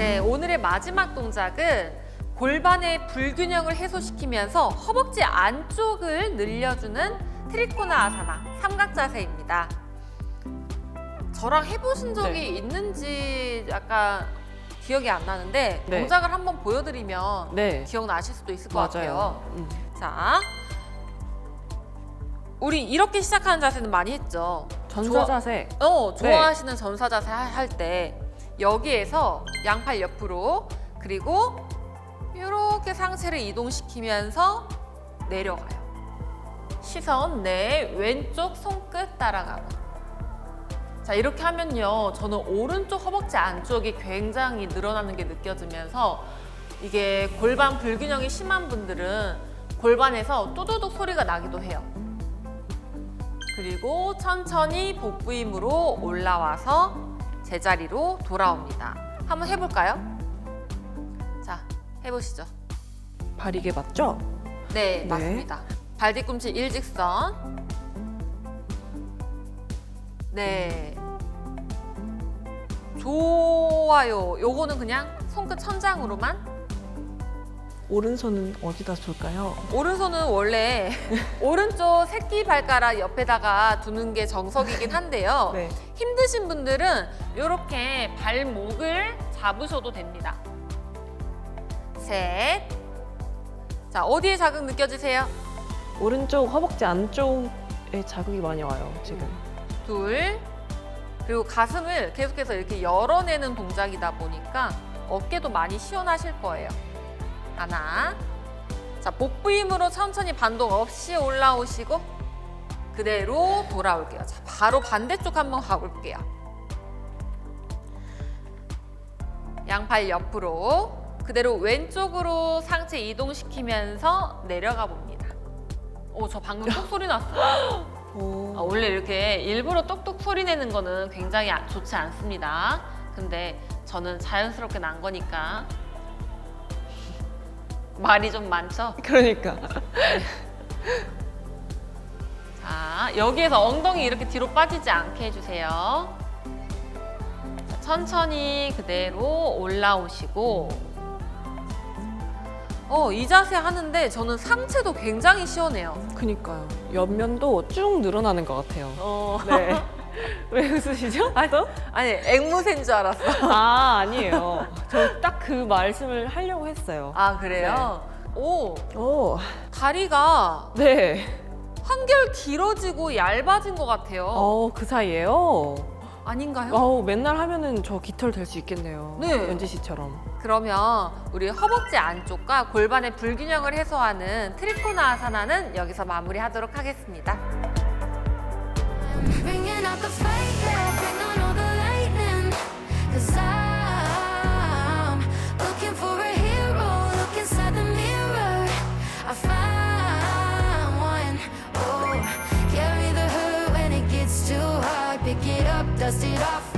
네, 오늘의 마지막 동작은 골반의 불균형을 해소시키면서 허벅지 안쪽을 늘려주는 트리코나 아사나 삼각 자세입니다. 저랑 해보신 적이 네. 있는지 약간 기억이 안 나는데 네. 동작을 한번 보여드리면 네. 기억나실 수도 있을 것 같아요. 맞아요. 음. 자, 우리 이렇게 시작하는 자세는 많이 했죠. 전사 좋아- 자세. 어, 좋아하시는 전사 자세 할 때 여기에서 양팔 옆으로 그리고 이렇게 상체를 이동시키면서 내려가요. 시선 내 왼쪽 손끝 따라가고. 자, 이렇게 하면요. 저는 오른쪽 허벅지 안쪽이 굉장히 늘어나는 게 느껴지면서 이게 골반 불균형이 심한 분들은 골반에서 뚜두둑 소리가 나기도 해요. 그리고 천천히 복부 힘으로 올라와서 제자리로 돌아옵니다. 한번 해볼까요? 자, 해보시죠. 발 이게 맞죠? 네, 네. 맞습니다. 발 뒤꿈치 일직선. 네. 좋아요. 요거는 그냥 손끝 천장으로만. 오른손은 어디다 둘까요? 오른손은 원래 오른쪽 새끼 발가락 옆에다가 두는 게 정석이긴 한데요. 네. 힘드신 분들은 이렇게 발목을 잡으셔도 됩니다. 셋. 자, 어디에 자극 느껴지세요? 오른쪽 허벅지 안쪽에 자극이 많이 와요, 지금. 둘. 그리고 가슴을 계속해서 이렇게 열어내는 동작이다 보니까 어깨도 많이 시원하실 거예요. 하나. 자, 복부 힘으로 천천히 반동 없이 올라오시고 그대로 돌아올게요. 자, 바로 반대쪽 한번 가볼게요. 양팔 옆으로 그대로 왼쪽으로 상체 이동시키면서 내려가 봅니다. 오, 저 방금 톡 소리 났어요. 오. 아, 원래 이렇게 일부러 똑똑 소리 내는 거는 굉장히 아- 좋지 않습니다. 근데 저는 자연스럽게 난 거니까 말이 좀 많죠? 그러니까. 자, 여기에서 엉덩이 이렇게 뒤로 빠지지 않게 해주세요. 자, 천천히 그대로 올라오시고 어, 이 자세 하는데 저는 상체도 굉장히 시원해요. 그니까요. 옆면도 쭉 늘어나는 것 같아요. 어. 네. 왜 웃으시죠? 아니, 아니 앵무새인 줄 알았어. 아, 아니에요. 저 딱 그 말씀을 하려고 했어요. 아, 그래요? 오, 오, 다리가 네. 한결 길어지고 얇아진 것 같아요. 어, 그 사이에요. 아닌가요? 어우, 맨날 하면은 저 깃털 될 수 있겠네요. 네. 연지 씨처럼. 그러면 우리 허벅지 안쪽과 골반의 불균형을 해소하는 트리코나 아사나는 여기서 마무리하도록 하겠습니다. bring on all the I'm looking for a hero, look inside the mirror. I find one, oh Carry the hurt when it gets too hard. Pick it up, dust it off.